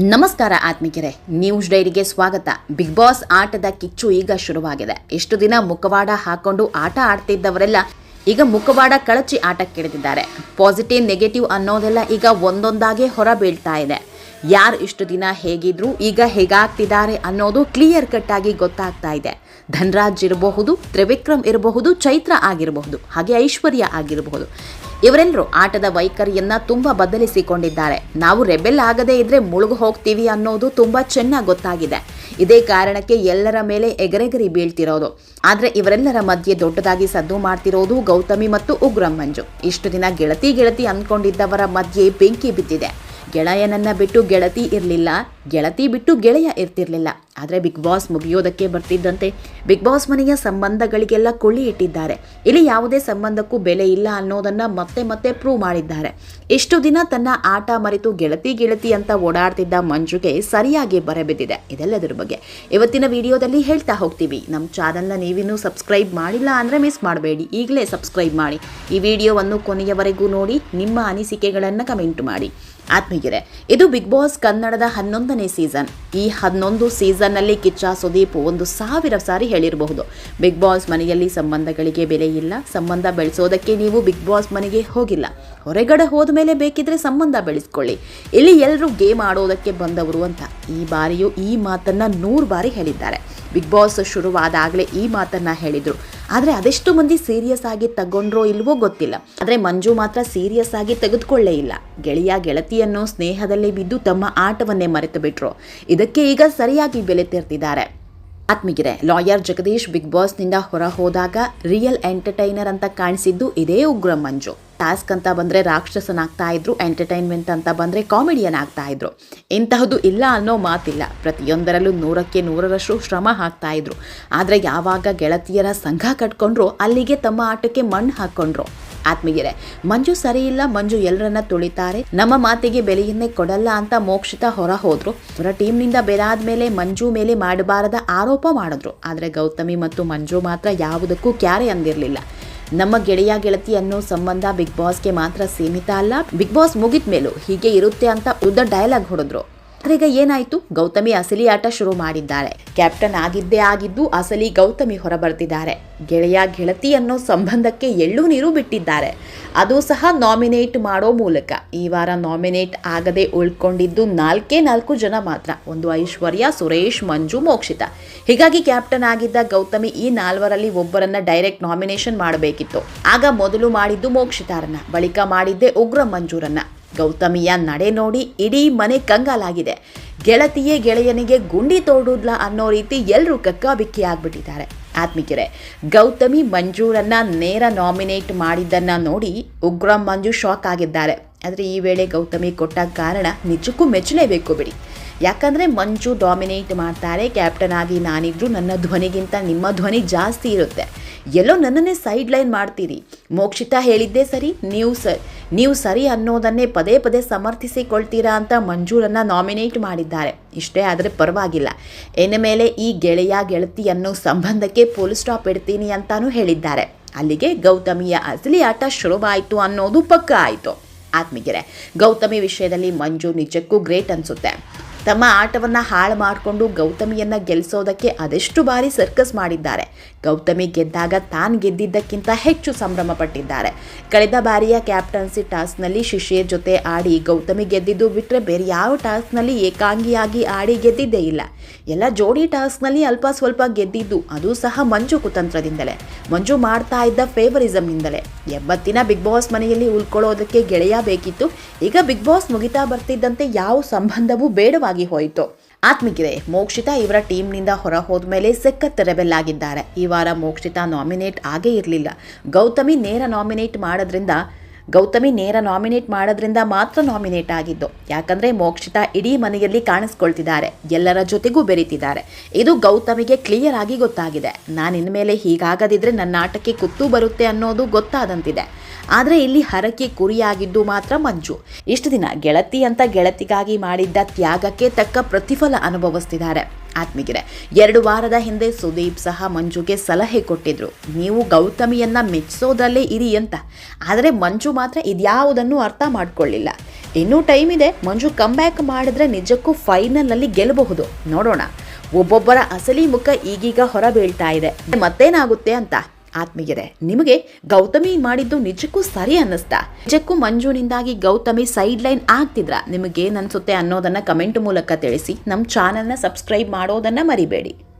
ನಮಸ್ಕಾರ ಆತ್ಮಿಕರೆ ನ್ಯೂಸ್ ಡೈರಿಗೆ ಸ್ವಾಗತ. ಬಿಗ್ ಬಾಸ್ ಆಟದ ಕಿಚ್ಚು ಈಗ ಶುರುವಾಗಿದೆ. ಇಷ್ಟು ದಿನ ಮುಖವಾಡ ಹಾಕೊಂಡು ಆಟ ಆಡ್ತಿದ್ದವರೆಲ್ಲ ಈಗ ಮುಖವಾಡ ಕಳಚಿ ಆಟಕ್ಕಿಳಿದಿದ್ದಾರೆ. ಪಾಸಿಟಿವ್ ನೆಗೆಟಿವ್ ಅನ್ನೋದೆಲ್ಲ ಈಗ ಒಂದೊಂದಾಗೆ ಹೊರ ಬೀಳ್ತಾ ಇದೆ. ಯಾರು ಇಷ್ಟು ದಿನ ಹೇಗಿದ್ರು ಈಗ ಹೇಗಾಗ್ತಿದ್ದಾರೆ ಅನ್ನೋದು ಕ್ಲಿಯರ್ ಕಟ್ ಆಗಿ ಗೊತ್ತಾಗ್ತಾ ಇದೆ. ಧನ್ರಾಜ್ ಇರಬಹುದು, ತ್ರಿವಿಕ್ರಮ್ ಇರಬಹುದು, ಚೈತ್ರ ಆಗಿರಬಹುದು, ಹಾಗೆ ಐಶ್ವರ್ಯ ಆಗಿರಬಹುದು. ಇವರೆಲ್ಲರೂ ಆಟದ ವೈಖರಿಯನ್ನ ತುಂಬಾ ಬದಲಿಸಿಕೊಂಡಿದ್ದಾರೆ. ನಾವು ರೆಬೆಲ್ ಆಗದೇ ಇದ್ರೆ ಮುಳುಗು ಹೋಗ್ತೀವಿ ಅನ್ನೋದು ತುಂಬಾ ಚೆನ್ನಾಗಿ ಗೊತ್ತಾಗಿದೆ. ಇದೇ ಕಾರಣಕ್ಕೆ ಎಲ್ಲರ ಮೇಲೆ ಎಗರೆಗರಿ ಬೀಳ್ತಿರೋದು. ಆದ್ರೆ ಇವರೆಲ್ಲರ ಮಧ್ಯೆ ದೊಡ್ಡದಾಗಿ ಸದ್ದು ಮಾಡ್ತಿರೋದು ಗೌತಮಿ ಮತ್ತು ಉಗ್ರಂ ಮಂಜು. ಇಷ್ಟು ದಿನ ಗೆಳತಿ ಗೆಳತಿ ಅಂದ್ಕೊಂಡಿದ್ದವರ ಮಧ್ಯೆ ಬೆಂಕಿ ಬಿದ್ದಿದೆ. ಗೆಳೆಯನನ್ನ ಬಿಟ್ಟು ಗೆಳತಿ ಇರಲಿಲ್ಲ. ಗೆಳತಿ ಬಿಟ್ಟು ಗೆಳೆಯ ಇರ್ತಿರ್ಲಿಲ್ಲ. ಆದರೆ ಬಿಗ್ ಬಾಸ್ ಮುಗಿಯೋದಕ್ಕೆ ಬರ್ತಿದ್ದಂತೆ ಬಿಗ್ ಬಾಸ್ ಮನೆಯ ಸಂಬಂಧಗಳಿಗೆಲ್ಲ ಕೊಳ್ಳಿ ಇಟ್ಟಿದ್ದಾರೆ. ಇಲ್ಲಿ ಯಾವುದೇ ಸಂಬಂಧಕ್ಕೂ ಬೆಲೆ ಇಲ್ಲ ಅನ್ನೋದನ್ನು ಮತ್ತೆ ಮತ್ತೆ ಪ್ರೂವ್ ಮಾಡಿದ್ದಾರೆ. ಇಷ್ಟು ದಿನ ತನ್ನ ಆಟ ಮರೆತು ಗೆಳತಿ ಗೆಳತಿ ಅಂತ ಓಡಾಡ್ತಿದ್ದ ಮಂಜುಗೆ ಸರಿಯಾಗಿ ಬರಬಿದ್ದಿದೆ. ಇದೆಲ್ಲದರ ಬಗ್ಗೆ ಇವತ್ತಿನ ವಿಡಿಯೋದಲ್ಲಿ ಹೇಳ್ತಾ ಹೋಗ್ತೀವಿ. ನಮ್ಮ ಚಾನಲ್ನ ನೀವಿನ್ನೂ ಸಬ್ಸ್ಕ್ರೈಬ್ ಮಾಡಿಲ್ಲ ಅಂದರೆ ಮಿಸ್ ಮಾಡಬೇಡಿ. ಈಗಲೇ ಸಬ್ಸ್ಕ್ರೈಬ್ ಮಾಡಿ. ಈ ವಿಡಿಯೋವನ್ನು ಕೊನೆಯವರೆಗೂ ನೋಡಿ, ನಿಮ್ಮ ಅನಿಸಿಕೆಗಳನ್ನು ಕಮೆಂಟ್ ಮಾಡಿ. ಆತ್ಮೀಯರೇ, ಇದು ಬಿಗ್ ಬಾಸ್ ಕನ್ನಡದ ಹನ್ನೊಂದನೇ ಸೀಸನ್. ಈ ಹನ್ನೊಂದು ಸೀಸನ್ನಲ್ಲಿ ಕಿಚ್ಚ ಸುದೀಪ್ ಒಂದು ಸಾವಿರ ಸಾರಿ ಹೇಳಿರಬಹುದು. ಬಿಗ್ ಬಾಸ್ ಮನೆಯಲ್ಲಿ ಸಂಬಂಧಗಳಿಗೆ ಬೆಲೆ ಇಲ್ಲ. ಸಂಬಂಧ ಬೆಳೆಸೋದಕ್ಕೆ ನೀವು ಬಿಗ್ ಬಾಸ್ ಮನೆಗೆ ಹೋಗಿಲ್ಲ. ಹೊರಗಡೆ ಹೋದ ಮೇಲೆ ಬೇಕಿದ್ರೆ ಸಂಬಂಧ ಬೆಳೆಸ್ಕೊಳ್ಳಿ. ಇಲ್ಲಿ ಎಲ್ಲರೂ ಗೇಮ್ ಆಡೋದಕ್ಕೆ ಬಂದವರು ಅಂತ. ಈ ಬಾರಿಯೂ ಈ ಮಾತನ್ನು ನೂರು ಬಾರಿ ಹೇಳಿದ್ದಾರೆ. ಬಿಗ್ ಬಾಸ್ ಶುರುವಾದಾಗಲೇ ಈ ಮಾತನ್ನು ಹೇಳಿದ್ರು. ಆದರೆ ಅದೆಷ್ಟು ಮಂದಿ ಸೀರಿಯಸ್ ಆಗಿ ತಗೊಂಡ್ರೋ ಇಲ್ವೋ ಗೊತ್ತಿಲ್ಲ. ಆದರೆ ಮಂಜು ಮಾತ್ರ ಸೀರಿಯಸ್ ಆಗಿ ತೆಗೆದುಕೊಳ್ಳೇ ಇಲ್ಲ. ಗೆಳೆಯ ಗೆಳತಿಯನ್ನು ಸ್ನೇಹದಲ್ಲೇ ಬಿದ್ದು ತಮ್ಮ ಆಟವನ್ನೇ ಮರೆತು ಬಿಟ್ರು ಇದಕ್ಕೆ ಈಗ ಸರಿಯಾಗಿ ಬೆಲೆ ತೆರ್ತಿದ್ದಾರೆ ಆತ್ಮೀಗಿರೆ ಲಾಯರ್ ಜಗದೀಶ್ ಬಿಗ್ ಬಾಸ್ನಿಂದ ಹೊರ ಹೋದಾಗ ರಿಯಲ್ ಎಂಟರ್ಟೈನರ್ ಅಂತ ಕಾಣಿಸಿದ್ದು ಇದೇ ಉಗ್ರ ಮಂಜು. ಟಾಸ್ಕ್ ಅಂತ ಬಂದರೆ ರಾಕ್ಷಸನಾಗ್ತಾ ಇದ್ರು, ಎಂಟರ್ಟೈನ್ಮೆಂಟ್ ಅಂತ ಬಂದರೆ ಕಾಮಿಡಿಯನ್ ಆಗ್ತಾ ಇದ್ರು. ಇಂತಹದ್ದು ಇಲ್ಲ ಅನ್ನೋ ಮಾತಿಲ್ಲ. ಪ್ರತಿಯೊಂದರಲ್ಲೂ ನೂರಕ್ಕೆ ನೂರರಷ್ಟು ಶ್ರಮ ಹಾಕ್ತಾ ಇದ್ರು. ಆದರೆ ಯಾವಾಗ ಗೆಳತಿಯರ ಸಂಘ ಕಟ್ಕೊಂಡ್ರು, ಅಲ್ಲಿಗೆ ತಮ್ಮ ಆಟಕ್ಕೆ ಮಣ್ಣು ಹಾಕ್ಕೊಂಡ್ರು ಆತ್ಮೀಯರೇ, ಮಂಜು ಸರಿ ಇಲ್ಲ ಮಂಜು ಎಲ್ಲರನ್ನ ತುಳಿತಾರೆ. ನಮ್ಮ ಮಾತಿಗೆ ಬೆಲೆಯನ್ನೇ ಕೊಡಲ್ಲ ಅಂತ ಮೋಕ್ಷಿತ ಹೊರ ಹೋದ್ರು ಅವರ ಟೀಮ್ನಿಂದ ಬೇರಾದ್ಮೇಲೆ ಮಂಜು ಮೇಲೆ ಮಾಡಬಾರದ ಆರೋಪ ಮಾಡಿದ್ರು. ಆದರೆ ಗೌತಮಿ ಮತ್ತು ಮಂಜು ಮಾತ್ರ ಯಾವುದಕ್ಕೂ ಕ್ಯಾರೆ ಅಂದಿರಲಿಲ್ಲ. ನಮ್ಮ ಗೆಳೆಯ ಗೆಳತಿ ಅನ್ನೋ ಸಂಬಂಧ ಬಿಗ್ ಬಾಸ್ಗೆ ಮಾತ್ರ ಸೀಮಿತ ಅಲ್ಲ. ಬಿಗ್ ಬಾಸ್ ಮುಗಿದ ಮೇಲೂ ಹೀಗೆ ಇರುತ್ತೆ ಅಂತ ಉದ್ದ ಡೈಲಾಗ್ ಹೊಡೆದ್ರು. ಆದ್ರೆ ಈಗ ಏನಾಯ್ತು? ಗೌತಮಿ ಅಸಲಿ ಆಟ ಶುರು ಮಾಡಿದ್ದಾರೆ. ಕ್ಯಾಪ್ಟನ್ ಆಗಿದ್ದೇ ಆಗಿದ್ದು ಅಸಲಿ ಗೌತಮಿ ಹೊರಬರ್ತಿದ್ದಾರೆ. ಗೆಳೆಯ ಗೆಳತಿ ಅನ್ನೋ ಸಂಬಂಧಕ್ಕೆ ಎಳ್ಳು ನೀರು ಬಿಟ್ಟಿದ್ದಾರೆ. ಅದು ಸಹ ನಾಮಿನೇಟ್ ಮಾಡೋ ಮೂಲಕ. ಈ ವಾರ ನಾಮಿನೇಟ್ ಆಗದೆ ಉಳ್ಕೊಂಡಿದ್ದು ನಾಲ್ಕೇ ನಾಲ್ಕು ಜನ ಮಾತ್ರ. ಒಂದು ಐಶ್ವರ್ಯ, ಸುರೇಶ್, ಮಂಜು, ಮೋಕ್ಷಿತ. ಹೀಗಾಗಿ ಕ್ಯಾಪ್ಟನ್ ಆಗಿದ್ದ ಗೌತಮಿ ಈ ನಾಲ್ವರಲ್ಲಿ ಒಬ್ಬರನ್ನ ಡೈರೆಕ್ಟ್ ನಾಮಿನೇಷನ್ ಮಾಡಬೇಕಿತ್ತು. ಆಗ ಮೊದಲು ಮಾಡಿದ್ದು ಮೋಕ್ಷಿತಾರನ್ನ. ಬಳಿಕ ಮಾಡಿದ್ದೆ ಉಗ್ರ ಮಂಜೂರನ್ನ. ಗೌತಮಿಯ ನಡೆ ನೋಡಿ ಇಡೀ ಮನೆ ಕಂಗಾಲಾಗಿದೆ. ಗೆಳತಿಯೇ ಗೆಳೆಯನಿಗೆ ಗುಂಡಿ ತೋಡುದ್ಲ ಅನ್ನೋ ರೀತಿ ಎಲ್ಲರೂ ಕಕ್ಕಾಬಿಕ್ಕಿ ಆಗ್ಬಿಟ್ಟಿದ್ದಾರೆ. ಆತ್ಮಿಕರೆ, ಗೌತಮಿ ಮಂಜೂರನ್ನ ನೇರ ನಾಮಿನೇಟ್ ಮಾಡಿದ್ದನ್ನು ನೋಡಿ ಉಗ್ರ ಮಂಜು ಶಾಕ್ ಆಗಿದ್ದಾರೆ. ಆದರೆ ಈ ವೇಳೆ ಗೌತಮಿ ಕೊಟ್ಟ ಕಾರಣ ನಿಜಕ್ಕೂ ಮೆಚ್ಚಲೇಬೇಕು ಬಿಡಿ. ಯಾಕಂದರೆ ಮಂಜು ಡಾಮಿನೇಟ್ ಮಾಡ್ತಾರೆ ಕ್ಯಾಪ್ಟನ್ ಆಗಿ ನಾನಿದ್ರು ನನ್ನ ಧ್ವನಿಗಿಂತ ನಿಮ್ಮ ಧ್ವನಿ ಜಾಸ್ತಿ ಇರುತ್ತೆ. ಎಲ್ಲೋ ನನ್ನನ್ನೇ ಸೈಡ್ ಲೈನ್ ಮಾಡ್ತೀರಿ. ಮೋಕ್ಷಿತ ಹೇಳಿದ್ದೇ ಸರಿ, ನೀವು ಸ ನೀವು ಸರಿ ಅನ್ನೋದನ್ನೇ ಪದೇ ಪದೇ ಸಮರ್ಥಿಸಿಕೊಳ್ತೀರಾ ಅಂತ ಮಂಜೂರನ್ನ ನಾಮಿನೇಟ್ ಮಾಡಿದ್ದಾರೆ. ಇಷ್ಟೇ ಆದರೆ ಪರವಾಗಿಲ್ಲ. ಇನ್ನು ಮೇಲೆ ಈ ಗೆಳೆಯ, ಗೆಳತಿ ಅನ್ನೋ ಸಂಬಂಧಕ್ಕೆ ಪೊಲೀಸ್ ಸ್ಟಾಪ್ ಇಡ್ತೀನಿ ಅಂತಾನೂ ಹೇಳಿದ್ದಾರೆ. ಅಲ್ಲಿಗೆ ಗೌತಮಿಯ ಅಸಲಿ ಆಟ ಶುರುವಾಯಿತು ಅನ್ನೋದು ಪಕ್ಕ ಆಯಿತು. ಆತ್ಮೀಗೆರೆ ಗೌತಮಿ ವಿಷಯದಲ್ಲಿ ಮಂಜು ನಿಜಕ್ಕೂ ಗ್ರೇಟ್ ಅನಿಸುತ್ತೆ. ತಮ್ಮ ಆಟವನ್ನು ಹಾಳು ಮಾಡಿಕೊಂಡು ಗೌತಮಿಯನ್ನು ಗೆಲ್ಲಿಸೋದಕ್ಕೆ ಅದೆಷ್ಟು ಬಾರಿ ಸರ್ಕಸ್ ಮಾಡಿದ್ದಾರೆ. ಗೌತಮಿ ಗೆದ್ದಾಗ ತಾನು ಗೆದ್ದಿದ್ದಕ್ಕಿಂತ ಹೆಚ್ಚು ಸಂಭ್ರಮ ಪಟ್ಟಿದ್ದಾರೆ ಕಳೆದ ಬಾರಿಯ ಕ್ಯಾಪ್ಟನ್ಸಿ ಟಾಸ್ಕ್ನಲ್ಲಿ ಶಿಷ್ಯರ ಜೊತೆ ಆಡಿ ಗೌತಮಿ ಗೆದ್ದಿದ್ದು ಬಿಟ್ಟರೆ ಬೇರೆ ಯಾವ ಟಾಸ್ಕ್ನಲ್ಲಿ ಏಕಾಂಗಿಯಾಗಿ ಆಡಿ ಗೆದ್ದಿದ್ದೇ ಇಲ್ಲ. ಎಲ್ಲ ಜೋಡಿ ಟಾಸ್ಕ್ನಲ್ಲಿ ಅಲ್ಪ ಸ್ವಲ್ಪ ಗೆದ್ದಿದ್ದು ಅದು ಸಹ ಮಂಜು ಕುತಂತ್ರದಿಂದಲೇ. ಮಂಜು ಮಾಡ್ತಾ ಇದ್ದ ಫೇವರಿಸಮ್ನಿಂದಲೇ ಎಂಬತ್ತಿನ ಬಿಗ್ ಬಾಸ್ ಮನೆಯಲ್ಲಿ ಉಳ್ಕೊಳ್ಳೋದಕ್ಕೆ ಗೆಳೆಯ ಬೇಕಿತ್ತು. ಈಗ ಬಿಗ್ ಬಾಸ್ ಮುಗಿತಾ ಬರ್ತಿದ್ದಂತೆ ಯಾವ ಸಂಬಂಧವೂ ಬೇಡವಾಗಿ ಹೋಯಿತು. ಆತ್ಮಿಕಿದೆ ಮೋಕ್ಷಿತ ಇವರ ಟೀಮ್ನಿಂದ ಹೊರ ಹೋದ್ಮೇಲೆ ಸಖತ್ ರೆಬೆಲ್ ಆಗಿದ್ದಾರೆ ಈ ವಾರ ಮೋಕ್ಷಿತ ನಾಮಿನೇಟ್ ಆಗೇ ಇರಲಿಲ್ಲ. ಗೌತಮಿ ನೇರ ನಾಮಿನೇಟ್ ಮಾಡೋದ್ರಿಂದ ಗೌತಮಿ ನೇರ ನಾಮಿನೇಟ್ ಮಾಡೋದ್ರಿಂದ ಮಾತ್ರ ನಾಮಿನೇಟ್ ಆಗಿದ್ದು. ಯಾಕಂದ್ರೆ ಮೋಕ್ಷಿತ ಇಡೀ ಮನೆಯಲ್ಲಿ ಕಾಣಿಸ್ಕೊಳ್ತಿದ್ದಾರೆ. ಎಲ್ಲರ ಜೊತೆಗೂ ಬೆರೀತಿದ್ದಾರೆ. ಇದು ಗೌತಮಿಗೆ ಕ್ಲಿಯರ್ ಆಗಿ ಗೊತ್ತಾಗಿದೆ. ನಾನು ಇನ್ಮೇಲೆ ಹೀಗಾಗದಿದ್ರೆ ನನ್ನ ಆಟಕ್ಕೆ ಕುತ್ತು ಬರುತ್ತೆ ಅನ್ನೋದು ಗೊತ್ತಾದಂತಿದೆ. ಆದರೆ ಇಲ್ಲಿ ಹರಕೆ ಕುರಿಯಾಗಿದ್ದು ಮಾತ್ರ ಮಂಜು. ಇಷ್ಟು ದಿನ ಗೆಳತಿ ಅಂತ ಗೆಳತಿಗಾಗಿ ಮಾಡಿದ್ದ ತ್ಯಾಗಕ್ಕೆ ತಕ್ಕ ಪ್ರತಿಫಲ ಅನುಭವಿಸ್ತಿದ್ದಾರೆ. ಆತ್ಮೀಗಿರೆ ಎರಡು ವಾರದ ಹಿಂದೆ ಸುದೀಪ್ ಸಹ ಮಂಜುಗೆ ಸಲಹೆ ಕೊಟ್ಟಿದ್ರು. ನೀವು ಗೌತಮಿಯನ್ನ ಮೆಚ್ಚಿಸೋದಲ್ಲೇ ಇರಿ ಅಂತ. ಆದರೆ ಮಂಜು ಮಾತ್ರ ಇದ್ಯಾವುದನ್ನು ಅರ್ಥ ಮಾಡ್ಕೊಳ್ಳಿಲ್ಲ. ಇನ್ನೂ ಟೈಮ್ ಇದೆ, ಮಂಜು ಕಮ್ ಬ್ಯಾಕ್ ಮಾಡಿದ್ರೆ ನಿಜಕ್ಕೂ ಫೈನಲ್ನಲ್ಲಿ ಗೆಲ್ಲಬಹುದು ನೋಡೋಣ. ಒಬ್ಬೊಬ್ಬರ ಅಸಲಿ ಮುಖ ಈಗೀಗ ಹೊರಬೀಳ್ತಾ ಇದೆ. ಮತ್ತೇನಾಗುತ್ತೆ ಅಂತ. ಆತ್ಮೀಯರೇ, ನಿಮಗೆ ಗೌತಮಿ ಮಾಡಿದ್ದು ನಿಜಕ್ಕೂ ಸರಿ ಅನ್ನಿಸ್ತಾ. ನಿಜಕ್ಕೂ ಮಂಜುನಿಂದಾಗಿ ಗೌತಮಿ ಸೈಡ್ ಲೈನ್ ಆಗ್ತಿದ್ರ? ನಿಮಗೇನು ಅನ್ಸುತ್ತೆ ಅನ್ನೋದನ್ನ ಕಮೆಂಟ್ ಮೂಲಕ ತಿಳಿಸಿ. ನಮ್ಮ ಚಾನೆಲ್ನ ಸಬ್ಸ್ಕ್ರೈಬ್ ಮಾಡೋದನ್ನ ಮರಿಬೇಡಿ.